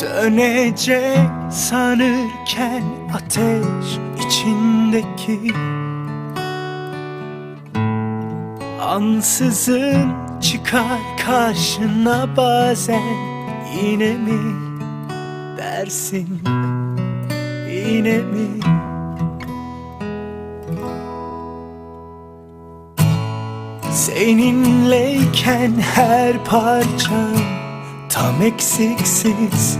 Sönecek sanırken ateş içindeki Ansızın çıkar karşına bazen Yine mi dersin yine mi? Seninleyken her parçam tam eksiksiz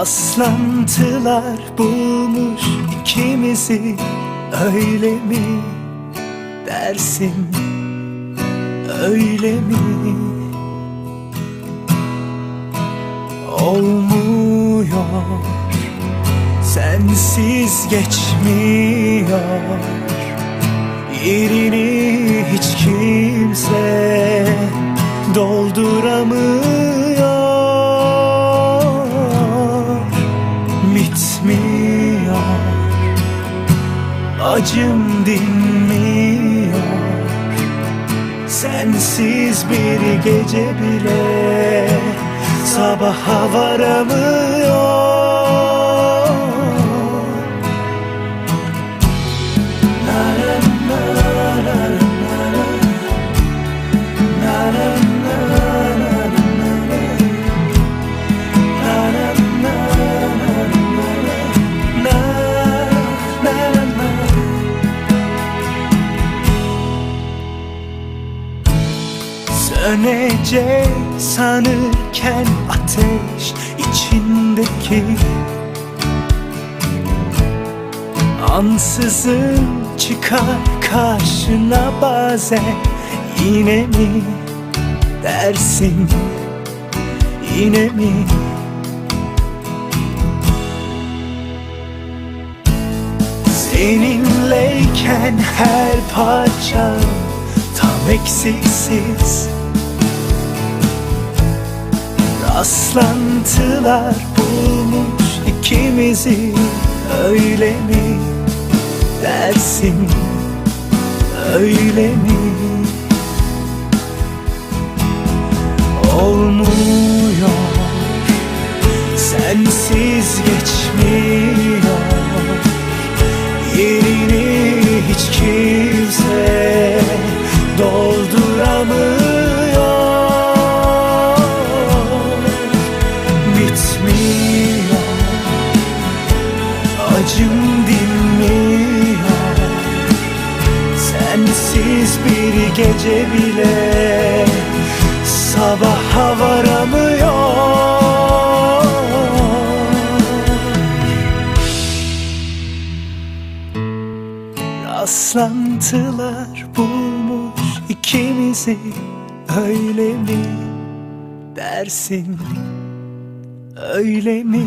Rastlantılar bulmuş ikimizi öyle mi dersin öyle mi? Olmuyor sensiz geçmiyor yerini hiç kimse acım dinmiyor. Sensiz bir gece bile sabaha varamıyor Sönecek sanırken ateş içindeki Ansızın çıkar karşına bazen. Yine mi dersin? Yine mi? Seninleyken her parça tam eksiksiz Rastlantılar bulmuş ikimizi öyle mi? Dersin öyle mi? Olmuyor sensiz geçmiyor. Yerini hiç kimse dolduramıyor acım dinmiyor sensiz bir gece bile sabaha varamıyor Rastlantılar bulmuş ikimizi öyle mi dersin öyle mi?